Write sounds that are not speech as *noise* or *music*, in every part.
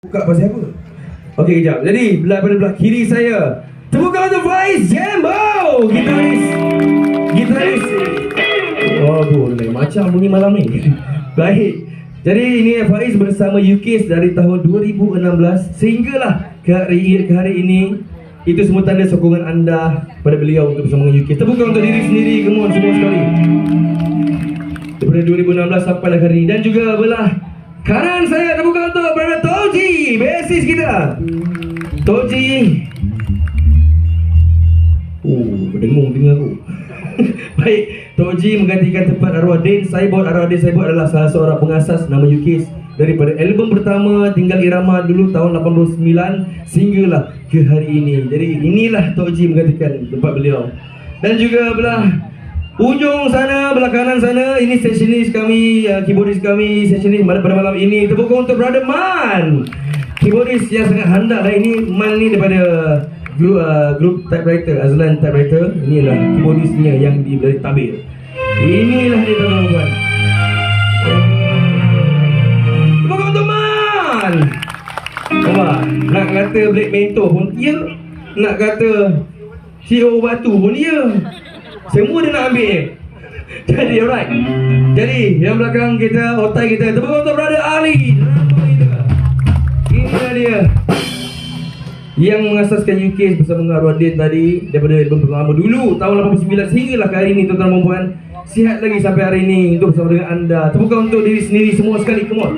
Buka pasal apa? Okey, kejap. Jadi, belah pada belah kiri saya. Tepukan untuk Faiz Jambo! Gitaris. Gitaris. Oh, boleh. Macam bunyi malam ni. *laughs* Baik. Jadi, ini Faiz bersama UKIS dari tahun 2016 sehinggalah ke hari, ke hari ini. Itu semua tanda sokongan anda pada beliau untuk bersama dengan UKIS. Tepukan untuk diri sendiri. Come semua sekali. Daripada 2016 sampai hari ini. Dan juga belah kanan saya tepukan untuk Brother Toji, basis kita. Toji. Oh, berdengung dengar aku. *laughs* Baik, Toji menggantikan tempat arwah Din Saibot. Arwah Din Saibot adalah salah seorang pengasas nama UKIS daripada album pertama Tinggal Irama dulu tahun 89 sehinggalah ke hari ini. Jadi inilah Toji menggantikan tempat beliau. Dan juga belah Ujung sana, belah kanan sana, ini sessionis kami, uh, keyboardis kami, sessionis pada, pada malam ini. Tepuk untuk Brother Man. Keyboardis yang sangat handal lah ini. Man ni daripada grup, uh, grup typewriter, Azlan typewriter. Ini adalah keyboardisnya yang di dari tabir. Inilah dia tuan-tuan. Tepuk untuk Man. Nak kata Black Mentor pun dia. Nak kata CEO Batu pun dia. Semua dia nak ambil. *laughs* Jadi alright. Jadi yang belakang kita Otai kita. Tepuk untuk brother Ali. Inilah dia. Yang mengasaskan UK Bersama dengan Arwah Din tadi Daripada album pertama dulu Tahun 89 Sehinggalah ke hari ini Tuan-tuan dan puan Sihat lagi sampai hari ini Untuk bersama dengan anda. Tepuk untuk diri sendiri Semua sekali. Come on.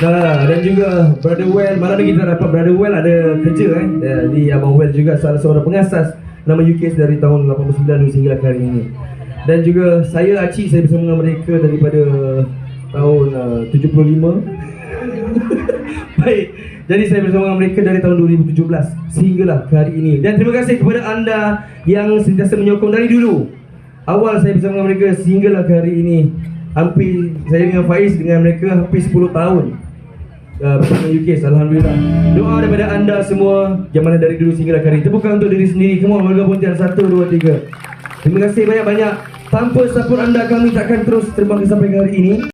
Nah, dan juga Brother Well. Malam ni kita dapat Brother Well ada kerja eh. Di Abang Well juga Salah seorang pengasas Nama UKS dari tahun 89 sehingga hari ini. Dan juga saya Acik Saya bersama dengan mereka daripada Tahun uh, 75 *laughs* Baik. Jadi saya bersama dengan mereka dari tahun 2017 Sehinggalah ke hari ini. Dan terima kasih kepada anda Yang sentiasa menyokong dari dulu. Awal saya bersama dengan mereka Sehinggalah ke hari ini. Hampir Saya dengan Faiz dengan mereka Hampir 10 tahun bersama UK Alhamdulillah. Doa daripada anda semua Yang mana dari dulu sehingga hari Tepukan untuk diri sendiri. Semua warga Pontian Satu, dua, tiga. Terima kasih banyak-banyak. Tanpa support anda kami takkan terus terbang sampai ke hari ini